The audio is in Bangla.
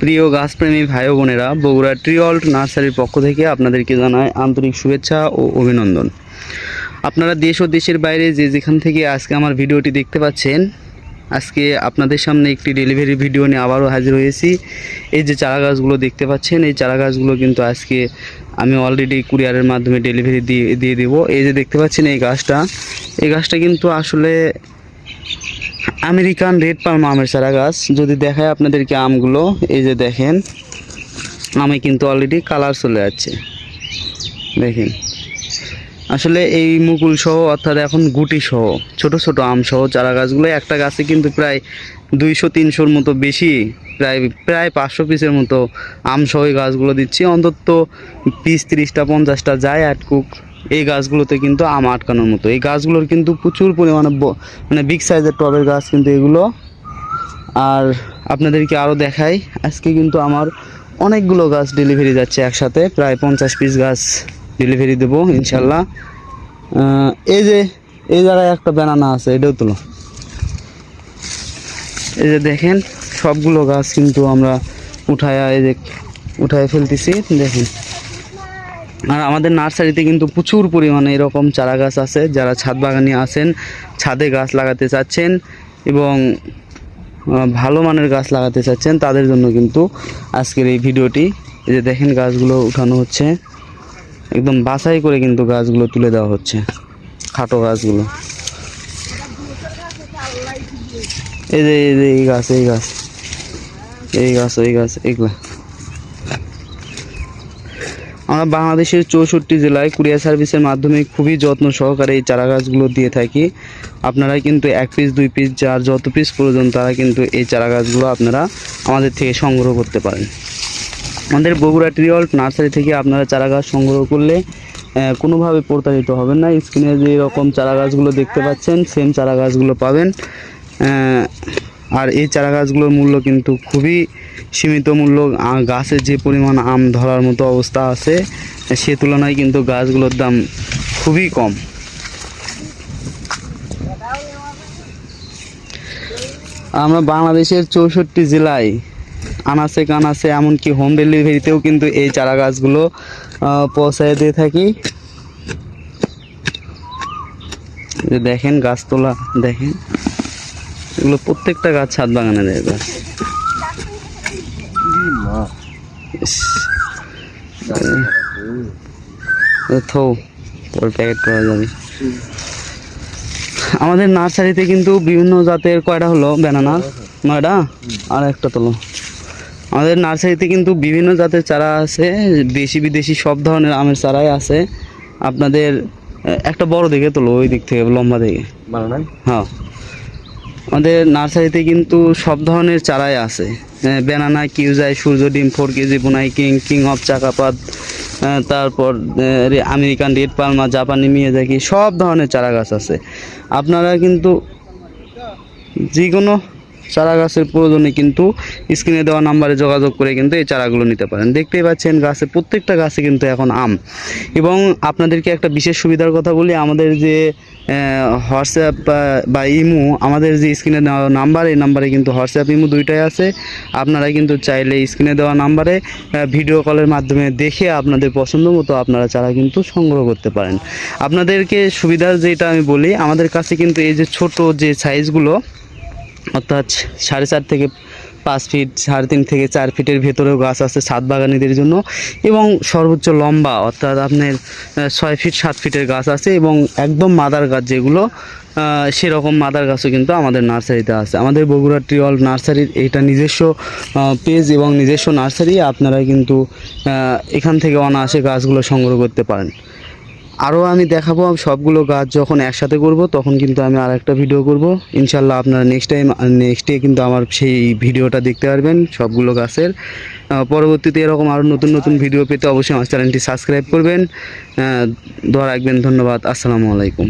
প্রিয় গাছপ্রেমী ভাই বোনেরা, বগুড়া ট্রিঅল্ট নার্সারির পক্ষ থেকে আপনাদেরকে জানায় আন্তরিক শুভেচ্ছা ও অভিনন্দন। আপনারা দেশ ও দেশের বাইরে যে যেখান থেকে আজকে আমার ভিডিওটি দেখতে পাচ্ছেন, আজকে আপনাদের সামনে একটি ডেলিভারি ভিডিও নিয়ে আবারও হাজির হয়েছি। এই যে চারা গাছগুলো দেখতে পাচ্ছেন, এই চারা গাছগুলো কিন্তু আজকে আমি অলরেডি কুরিয়ারের মাধ্যমে ডেলিভারি দিয়ে দিয়ে দেবো। এই যে দেখতে পাচ্ছেন এই গাছটা এই গাছটা কিন্তু আসলে আমেরিকান রেড পালম আমের চারা গাছ। যদি দেখায় আপনাদেরকে আমগুলো, এই যে দেখেন, আমে কিন্তু অলরেডি কালার চলে যাচ্ছে। দেখেন। আসলে এই মুকুল সহ, অর্থাৎ এখন গুটি সহ, ছোট ছোট আম সহ চারা গাছগুলো, একটা গাছে কিন্তু প্রায় দুইশো, তিনশোর মতো বেশি, প্রায় প্রায় পাঁচশো পিসের মতো আম সহ গাছগুলো দিচ্ছি। অন্তত পিস তিরিশটা, পঞ্চাশটা যায় আটকুক। এই গাছগুলোতে কিন্তু আম আটকানোর মতো। এই গাছগুলোর কিন্তু প্রচুর পরিমাণে মানে বিগ সাইজের টবের গাছ কিন্তু এগুলো। আর আপনাদেরকে আরও দেখাই, আজকে কিন্তু আমার অনেকগুলো গাছ ডেলিভারি যাচ্ছে একসাথে, প্রায় পঞ্চাশ পিস গাছ ডেলিভারি দেবো, ইনশাল্লাহ। এই যে, এই জায়গায় একটা ব্যানানা আছে, এটাও তুলো। এই যে দেখেন, সবগুলো গাছ কিন্তু আমরা উঠায়, এই যে উঠায় ফেলতেছি, দেখেন। আর আমাদের নার্সারিতে কিন্তু প্রচুর পরিমাণে এরকম চারা গাছ আছে, যারা ছাদ বাগানে আছেন ছাদে গাছ লাগাতে চাচ্ছেন এবং ভালো মানের গাছ লাগাতে চাচ্ছেন, তাদের জন্য কিন্তু আজকের এই ভিডিওটি। এই যে দেখেন গাছগুলো উঠানো হচ্ছে। একদম বাছাই করে কিন্তু গাছগুলো তুলে দেওয়া হচ্ছে, খাটো গাছগুলো। এই যে এই যে, এই গাছ এই গাছ। এই গাছ ওই গাছ এগুলা আমরা বাংলাদেশের চৌষট্টি জেলায় কুরিয়ার সার্ভিসের মাধ্যমে খুবই যত্ন সহকারে এই চারা গাছগুলো দিয়ে থাকি। আপনারা কিন্তু এক পিস দুই পিস যার যত পিস প্রয়োজন, তারা কিন্তু এই চারা গাছগুলো আপনারা আমাদের থেকে সংগ্রহ করতে পারেন। আমাদের বগুড়া ট্রিঅল্ট নার্সারি থেকে আপনারা চারা গাছ সংগ্রহ করলে কোনোভাবে প্রতারিত হবেন না। স্ক্রিনে যে এরকম চারা গাছগুলো দেখতে পাচ্ছেন সেম চারা গাছগুলো পাবেন। আর এই চারা গাছগুলোর মূল্য কিন্তু খুবই সীমিত মূল্য। গাছের যে পরিমাণ আম ধরার মতো অবস্থা আছে, সে তুলনায় কিন্তু গাছগুলোর দাম খুবই কম। আমরা বাংলাদেশের চৌষট্টি জেলায় আনাচে কানাচে এমনকি হোম ডেলিভারিতেও কিন্তু এই চারা গাছগুলো পৌঁছায় দিয়ে থাকি। দেখেন গাছ তোলা, দেখেন। এগুলো প্রত্যেকটা গাছ ছাদ বাগানে দেয়। থৌ ওর প্যাকেট করা যাবে। আমাদের নার্সারিতে কিন্তু বিভিন্ন জাতের কয়টা হলো? ব্যানানা নয়টা? আর একটা তোলো। আমাদের নার্সারিতে কিন্তু বিভিন্ন জাতের চারা আছে দেশি বিদেশি সব ধরনের আমের চারাই আছে। আপনাদের একটা বড় দিকে তোলো ওই দিক থেকে লম্বা দিকে। হ্যাঁ। আমাদের নার্সারিতে কিন্তু সব ধরনের চারাই আছে। ব্যানানা কিউজাই, সূর্য, ডিম, ফোর কেজি, বোনাই, কিং কিং অফ চাকাপাত তারপর আমেরিকান, রেড পালমা, জাপানি মিয়াজাকি, সব ধরনের চারা গাছ আছে। আপনারা কিন্তু যে কোনো চারা গাছের প্রয়োজনে কিন্তু স্ক্রিনে দেওয়া নাম্বারে যোগাযোগ করে কিন্তু এই চারাগুলো নিতে পারেন। দেখতেই পাচ্ছেন গাছে প্রত্যেকটা গাছে কিন্তু এখন আম। এবং আপনাদেরকে একটা বিশেষ সুবিধার কথা বলি, আমাদের যে হোয়াটসঅ্যাপ বা ইমো, আমাদের যে স্ক্রিনে দেওয়া নাম্বার, এই নাম্বারে কিন্তু হোয়াটসঅ্যাপ ইমো দুইটাই আছে। আপনারা কিন্তু চাইলে স্ক্রিনে দেওয়া নাম্বারে ভিডিও কলের মাধ্যমে দেখে আপনাদের পছন্দ মতো আপনারা চারা কিন্তু সংগ্রহ করতে পারেন। আপনাদেরকে সুবিধার যেটা আমি বলি, আমাদের কাছে কিন্তু এই যে ছোট যে সাইজগুলো অর্থাৎ সাড়ে চার থেকে পাঁচ ফিট, সাড়ে তিন থেকে চার ফিটের ভেতরেও গাছ আছে ছাদ বাগানীদের জন্য এবং সর্বোচ্চ লম্বা, অর্থাৎ আপনার ছয় ফিট, সাত ফিটের গাছ আছে এবং একদম মাদার গাছ যেগুলো সেরকম মাদার গাছও কিন্তু আমাদের নার্সারিতে আছে। আমাদের বগুড়া ট্রিঅল নার্সারির এইটা নিজস্ব পেজ এবং নিজস্ব নার্সারি আপনারা কিন্তু এখান থেকে অনায়াসে গাছগুলো সংগ্রহ করতে পারেন। আরও আমি দেখাবো সবগুলো গাছ যখন একসাথে করব, তখন কিন্তু আমি আর একটা ভিডিও করব। ইনশাল্লাহ আপনারা নেক্সট টাইম নেক্সট ডে কিন্তু আমার সেই ভিডিওটা দেখতে পারবেন সবগুলো গাছের। পরবর্তীতে এরকম আরও নতুন নতুন ভিডিও পেতে অবশ্যই আমার চ্যানেলটি সাবস্ক্রাইব করবেন। দোয়া রাখবেন, ধন্যবাদ, আসসালামু আলাইকুম।